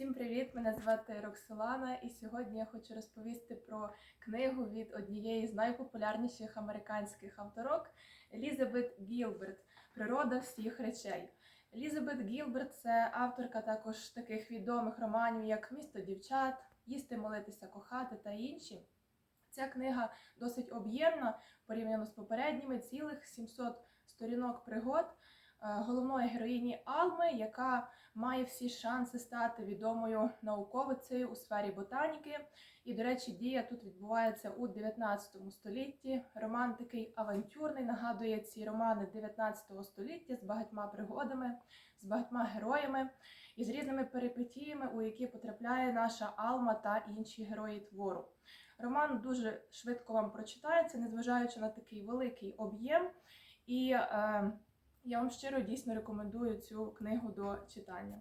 Всім привіт! Мене звати Роксолана, і сьогодні я хочу розповісти про книгу від однієї з найпопулярніших американських авторок Елізабет Гілберт Природа всіх речей. Елізабет Гілберт це авторка також таких відомих романів, як Місто дівчат, Їсти, молитися, кохати та інші. Ця книга досить об'ємна порівняно з попередніми, цілих 700 сторінок пригод головної героїні Алми, яка має всі шанси стати відомою науковицею у сфері ботаніки. І, до речі, дія тут відбувається у 19 столітті. Роман такий авантюрний, нагадує ці романи 19 століття з багатьма пригодами, з багатьма героями і з різними перипетіями, у які потрапляє наша Алма та інші герої твору. Роман дуже швидко вам прочитається, незважаючи на такий великий об'єм. І е, я вам щиро дійсно рекомендую цю книгу до читання.